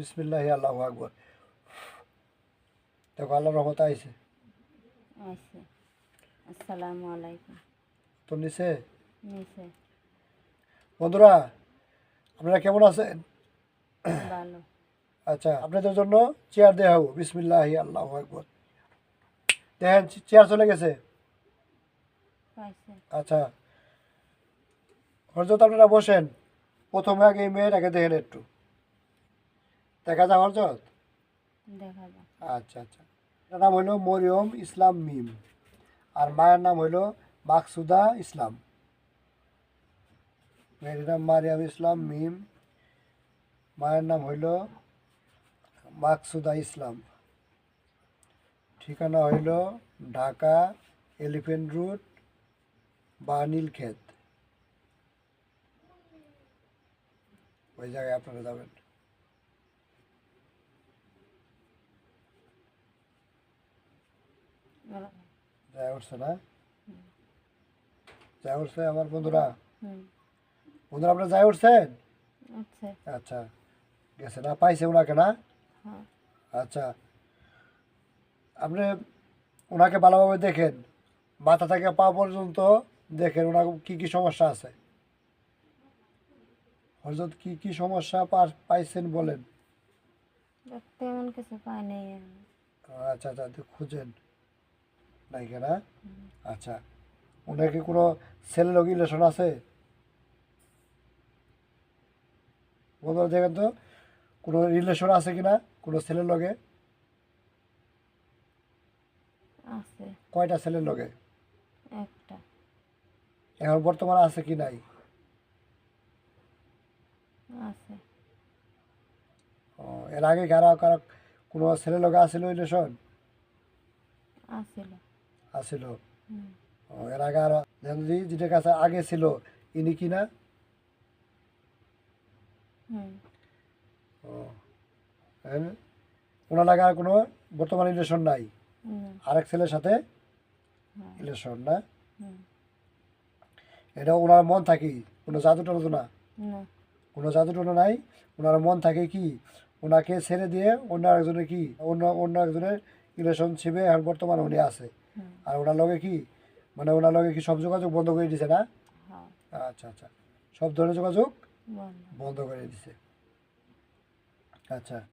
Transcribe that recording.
বিসমিল্লাহ আল্লাহ আকবর। দেখো আল্লাহ রহমত আইছে। আসসালামু আলাইকুম। তো নিচে? নিচে। বন্ধুরা আপনারা কেমন আছেন? ভালো। আচ্ছা আপনাদের জন্য চেয়ার দেওয়া হব। বিসমিল্লাহ আল্লাহ আকবর। দেখেন চেয়ার চলে গেছে। আচ্ছা। হরজত আপনারা বসেন। প্রথমে আগে এই মেয়েটাকে দেখেন একটু। দেখা যায় হরজত দেখা যাক আচ্ছা আচ্ছা। এটার নাম হইল মরিয়ম ইসলাম মিম। আর মায়ের নাম হইল মাকসুদা ইসলাম। মেয়ের নাম মারিয়াম ইসলাম মিম। মায়ের নাম হইল মাকসুদা ইসলাম। ঠিকানা হইল ঢাকা এলিফেন্ট রুট বা নীলক্ষেত ওই জায়গায় আপনারা যাবেন। যায় উঠছে না যায় উঠছে আমার বন্ধুরা। বন্ধুরা আপনারা যায় উঠছেন আচ্ছা। আচ্ছা। গেছে না পাইছে ওনাকে না? হ্যাঁ। আচ্ছা। আপনি ওনাকে ভালোভাবে দেখেন। মাথা থেকে পা পর্যন্ত দেখেন ওনার কি কি সমস্যা আছে। হজরত কি কি সমস্যা পাইছেন বলেন। তেমন কিছু পাই নাই। আচ্ছা আচ্ছা খুঁজেন। নাই কেনা আচ্ছা। ওনার কি কোনো ছেলে লোক রিলেশন আছে? বন্ধুরা দেখেন তো কোনো রিলেশন আছে কিনা কোনো ছেলের লগে? আছে। কয়টা ছেলের লগে? একটা। এখন বর্তমানে আছে কি নাই? আছে। ও, এর আগে কারও কারও কোনো ছেলের লগে আছিল রিলেশন আছিল। ও, এর আগে আরও যেটার কাছে আগে ছিল ইনি কি না? ওনার আর কোনো বর্তমান রিলেশন নাই। আরেক ছেলের সাথে হ্যাঁ। রিলেশন না? এটা ওনার মন থাকি কোনো জাদু টাদু না। না। কোনো জাদু টাদু নাই। ওনার মন থাকে কি? ওনাকে ছেড়ে দিয়ে অন্য একজনের কি? অন্য অন্য একজনের রিলেশনশিপে এখন বর্তমানে উনি আছে। আর ওনার লগে কি? মানে ওনার লগে কি সব যোগাযোগ বন্ধ করে দিছে না? হ্যাঁ। আচ্ছা আচ্ছা। সব ধরনের যোগাযোগ বন্ধ। বন্ধ করে দিছে। আচ্ছা।